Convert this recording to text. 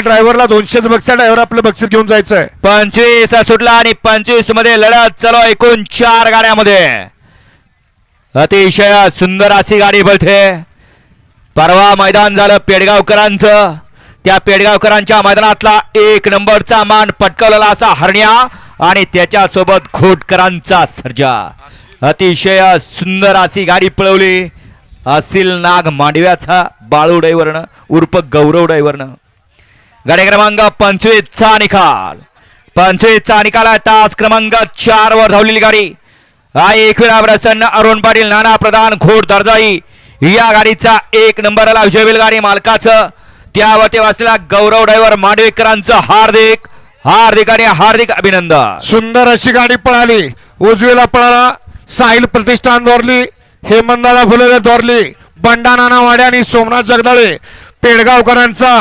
ड्रायव्हरला दोनशे बक्षा ड्रायव्हर आपलं बक्षीस घेऊन जायचंय. पंचवीस सुटला आणि पंचवीसमध्ये लढत चालू एकूण चार गाड्यामध्ये. अतिशय सुंदर अशी गाडी पळते परवा मैदान झालं पेडगावकरांचं. त्या पेडगावकरांच्या मैदानातला एक नंबरचा मान पटकवलेला असा हरण्या आणि त्याच्यासोबत खोटकरांचा सर्जा. अतिशय सुंदर अशी गाडी पळवली. असिल नाग मांडव्याचा बाळू डायव्हरनं उर्फ गौरव डायव्हरनं गाडी क्रमांक पंचवीसचा निकाल पंचवीसचा निकाल आहे. तास क्रमांक चार वर धावलेली गाडी. आहे एकविरा प्रसन्न अरुण पाटील नाना प्रधान घोड दर्जाई. या गाडीचा एक नंबरला विजय गाडी मालकाचं. त्यावरती वाचलेला गौरव ड्रायव्हर मांडवेकरांचं हार्दिक हार्दिक आणि हार्दिक अभिनंदन. सुंदर अशी गाडी पळाली. उजवीला पळाला साहिल प्रतिष्ठान दोरली हेमंदाला फुले दोरली बंडा नाना वाडे आणि सोमनाथ जगदाळे. पेडगावकरांचा